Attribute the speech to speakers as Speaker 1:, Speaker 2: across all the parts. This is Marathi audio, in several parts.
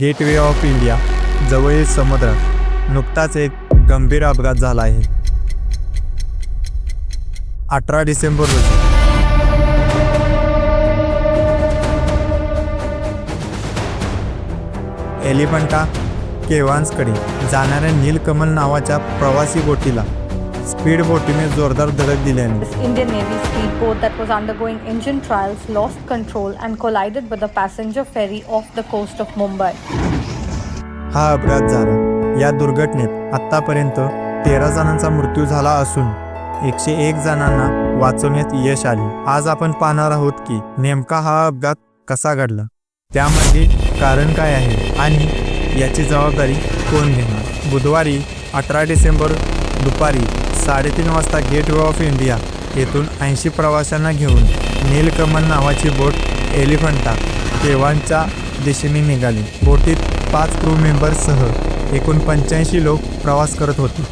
Speaker 1: गेटवे ऑफ इंडिया जवळील समुद्र नुकताच एक गंभीर अपघात झाला आहे. अठरा डिसेंबर रोजी. एलिफंटा केव्हान्सकडे जाणाऱ्या नीलकमल नावाच्या प्रवासी बोटीला स्पीड बोटीने जोरदार धडक दिल्याने
Speaker 2: This Indian Navy speedboat that was undergoing engine trials lost control and collided with a passenger ferry off the coast of Mumbai.
Speaker 1: हा अपघात झाला. या दुर्घटनेत आत्तापर्यंत तेरा जणांचा मृत्यू झाला असून एकशे एक जणांना वाचवण्यात यश आले. आज आपण पाहणार आहोत की नेमका हा अपघात कसा घडला त्यामागे कारण काय आहे आणि याची जबाबदारी कोण घेणार? बुधवारी अठरा डिसेंबर दुपारी साडेतीन वाजता गेटवे ऑफ इंडिया येथून ऐंशी प्रवाशांना घेऊन नीलकमल नावाची बोट एलिफंटा केवांच्या दिशेने निघाली. बोटीत पाच क्रू मेंबर्ससह एकूण पंच्याऐंशी लोक प्रवास करत होते.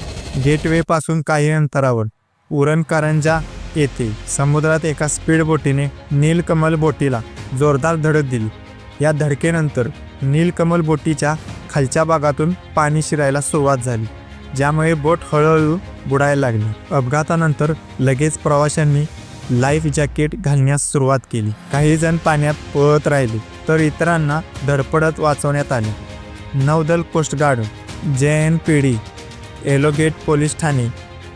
Speaker 1: गेटवेपासून काही अंतरावर उरणकारंजा येथे समुद्रात एका स्पीड बोटीने नीलकमल बोटीला जोरदार धडक दिली. या धडकेनंतर नीलकमल बोटीच्या खालच्या भागातून पाणी शिरायला सुरुवात झाली. ज्यामुळे बोट हळूहळू बुडायला लागलं. अपघातानंतर लगेच प्रवाशांनी लाईफ जॅकेट घालण्यास सुरुवात केली. काही जण पाण्यात पळत राहिले तर इतरांना धडपडत वाचवण्यात आले. नौदल coastguard J N P D yellow gate police Thane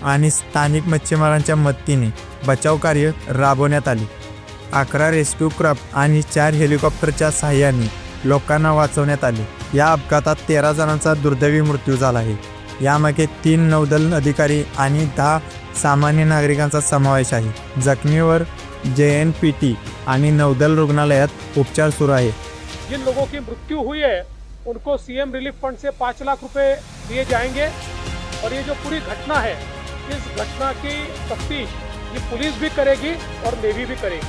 Speaker 1: आणि स्थानिक मच्छीमारांच्या मदतीने बचाव कार्य राबवण्यात आले. अकरा रेस्क्यू क्राफ्ट आणि चार हेलिकॉप्टरच्या सहाय्याने लोकांना वाचवण्यात आले. या अपघातात तेरा जणांचा दुर्दैवी मृत्यू झाला आहे. यामागे तीन नौदल अधिकारी आणि दहा सामान्य नागरिकांचा समावेश आहे. जखमीवर जे एन पी टी आणि नौदल रुग्णालयात उपचार सुरू आहे.
Speaker 3: जिन लोगों की मृत्यु हुई है उनको सीएम रिलीफ फंड से पाँच लाख रुपए दिए जाएंगे। और ये जो पूरी घटना है इस घटना की तफ्तीश ये पुलिस भी करेगी और नेवी भी करेगी।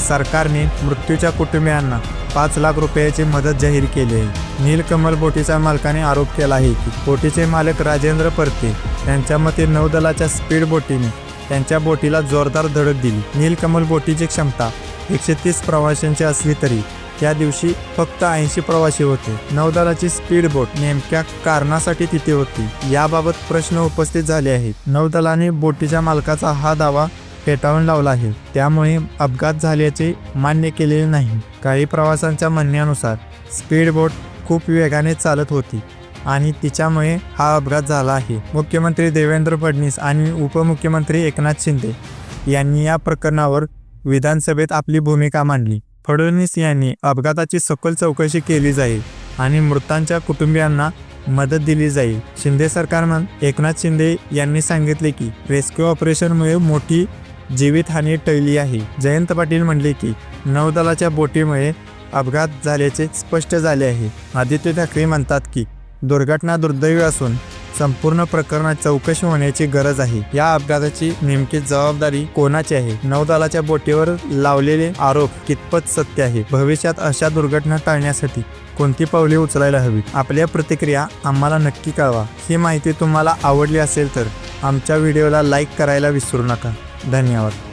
Speaker 1: सरकारने मृत्यूच्या कुटुंबियांना पाच लाख रुपयाची मदत जाहीर केली आहे. नीलकमल बोटीच्या मालकाने आरोप केला आहे की बोटीचे मालक राजेंद्र परते यांच्या मते नौदलाच्या स्पीड बोटीने त्यांच्या बोटीला जोरदार धडक दिली. नीलकमल बोटीची क्षमता एकशे तीस प्रवाशांची असली तरी त्या दिवशी फक्त ऐंशी प्रवासी होते. नौदलाची स्पीड बोट नेमक्या कारणासाठी तिथे होती याबाबत प्रश्न उपस्थित झाले आहेत. नौदलाने बोटीच्या मालकाचा हा दावा फेटाळून लावला आहे. त्यामुळे अपघात झाल्याचे मान्य केलेले नाही. काही प्रवाशांच्या म्हणण्यानुसार स्पीड बोट खूप वेगाने चालत होती आणि तिच्यामुळे हा अपघात झाला आहे. मुख्यमंत्री देवेंद्र फडणवीस आणि उपमुख्यमंत्री एकनाथ शिंदे यांनी या प्रकरणावर विधानसभेत आपली भूमिका मांडली. फडणवीस यांनी अपघाताची सखोल चौकशी केली जाईल आणि मृतांच्या कुटुंबियांना मदत दिली जाईल. शिंदे सरकारनं एकनाथ शिंदे यांनी सांगितले की रेस्क्यू ऑपरेशनमुळे मोठी जीवितहानी टळली आहे. जयंत पाटील म्हणले की नौदलाच्या बोटीमुळे अपघात झाल्याचे स्पष्ट झाले आहे. आदित्य ठाकरे म्हणतात की दुर्घटना दुर्दैवी असून संपूर्ण प्रकरणात चौकशी होण्याची गरज आहे. या अपघाताची नेमकी जबाबदारी कोणाची आहे? नौदलाच्या बोटीवर लावलेले आरोप कितपत सत्य आहे? भविष्यात अशा दुर्घटना टाळण्यासाठी कोणती पावले उचलायला हवी आपल्या प्रतिक्रिया आम्हाला नक्की कळवा. ही माहिती तुम्हाला आवडली असेल तर आमच्या व्हिडिओला लाईक करायला विसरू नका. ధన్యవాదాలు.